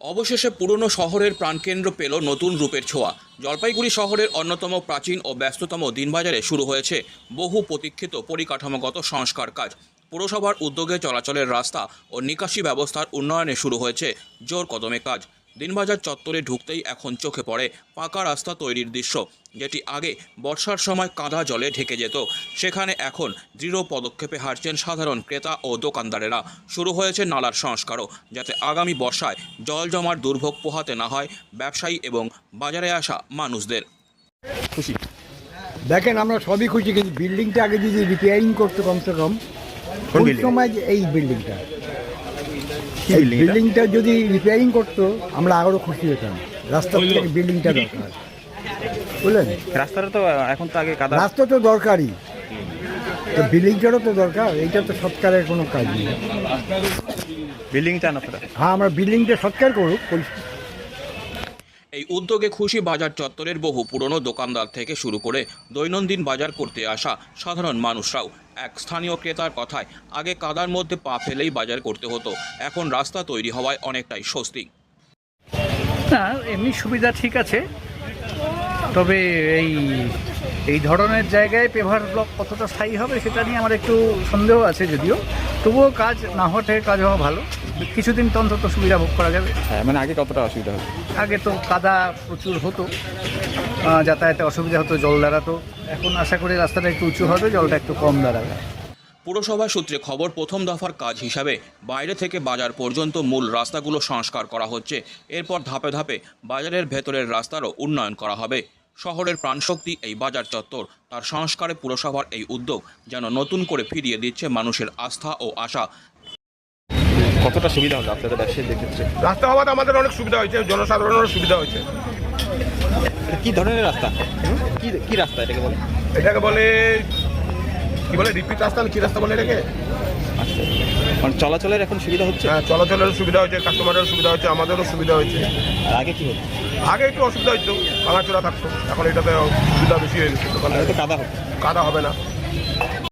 অবশেষে পুরনো শহরের প্রাণকেন্দ্র পেল নতুন রূপের ছোঁয়া। জলপাইগুড়ি শহরের অন্যতম প্রাচীন ও ব্যস্ততম দিনবাজারে শুরু হয়েছে বহু প্রতীক্ষিত পরিকাঠামোগত সংস্কার কাজ। পুরসভার উদ্যোগে চলাচলের রাস্তা ও নিকাশি ব্যবস্থার উন্নয়নে শুরু হয়েছে জোর কদমে কাজ। দিনবাজার চত্বরে ঢুকতেই এখন চোখে পড়ে পাকা রাস্তা তৈরির দৃশ্য যেটি আগে বর্ষার সময় কাদা জলে ঢেকে যেত। সেখানে এখন দৃঢ় পদক্ষেপে হাঁটছেন সাধারণ ক্রেতা ও দোকানদারেরা। শুরু হয়েছে নালার সংস্কারও যাতে আগামী বর্ষায় জল জমার দুর্ভোগ পোহাতে না হয় ব্যবসায়ী এবং বাজারে আসা মানুষদের। খুশি? দেখেন আমরা সবই খুশি কিন্তু বিল্ডিংটা আগে যদি রিপেয়ারিং করতে কমসে কম? সময় এই বিল্ডিংটা এই বিল্ডিংটা যদি রিপেয়ারিং করতো আমরা আরও খুশি হতাম। রাস্তার থেকে বিল্ডিংটা দরকার। বুঝলেন? রাস্তাটা তো এখন তো আগে কাদা রাস্তা তো দরকারই। তো বিল্ডিংটারও তো দরকার এইটা তো সৎকারের কোনো কাজ নেই। বিল্ডিং চান আপনারা হ্যাঁ আমরা বিল্ডিংটা সৎকার করুক এই উদ্যোগে খুশি বাজার চত্বরের বহু পুরনো দোকানদার থেকে শুরু করে দৈনন্দিন বাজার করতে আসা সাধারণ মানুষরাও এক স্থানীয় ক্রেতার কথায়, আগে কাদার মধ্যে পা ফেলেই বাজার করতে হতো। এখন রাস্তা তৈরি হওয়ায় অনেকটাই স্বস্তি। না, এমনি সুবিধা ঠিক আছে। তবে এই এই ধরনের জায়গায় পেভার ব্লক কতটা স্থায়ী হবে সেটা নিয়ে আমার একটু সন্দেহ আছে যদিও। তবুও কাজ না হওয়া থেকে কাজ হওয়া ভালো। কিছুদিন তো অন্তত সুবিধা ভোগ করা যাবে। হ্যাঁ মানে আগে কতটা অসুবিধা হতো? আগে তো কাদা প্রচুর হতো। যাতায়াতে অসুবিধা হতো জল দাঁড়াতো। এখন আশা করি রাস্তাটা একটু উঁচু হবে জলটা একটু কম দাঁড়াবে। পুরসভা সূত্রে খবর প্রথম দফার কাজ হিসাবে বাইরে থেকে বাজার পর্যন্ত মূল রাস্তাগুলো সংস্কার করা হচ্ছে। এরপর ধাপে ধাপে বাজারের ভেতরের রাস্তারও উন্নয়ন করা হবে। শহরের প্রাণশক্তি এই বাজার চত্বর। তার সংস্কারে পুরসভার এই উদ্যোগ যেন নতুন করে ফিরিয়ে দিচ্ছে মানুষের আস্থা ও আশা। কতটা সুবিধা হলো আপনাদের ব্যবসায়ীদের ক্ষেত্রে? রাস্তা হওয়াতে আমাদের অনেক সুবিধা হয়েছে জনসাধারণেরও সুবিধা হয়েছে। এটা কি ধরনের রাস্তা? কি কি রাস্তা এটাকে বলে? এটাকে বলে কি বলে রিপিট রাস্তা কি রাস্তা বলে এটাকে? আচ্ছা মানে চলাচলের এখন সুবিধা হচ্ছে? হ্যাঁ চলাচলের সুবিধা হয়েছে কাস্টমারের সুবিধা হয়েছে আমাদেরও সুবিধা হয়েছে। আর আগে কি হতো? আগে একটু অসুবিধা হতো ভাঙাচোরা থাকতো এখন এটাতে সুবিধা বেশি হয়ে গেছে। কাদা হবে কাদা হবে না।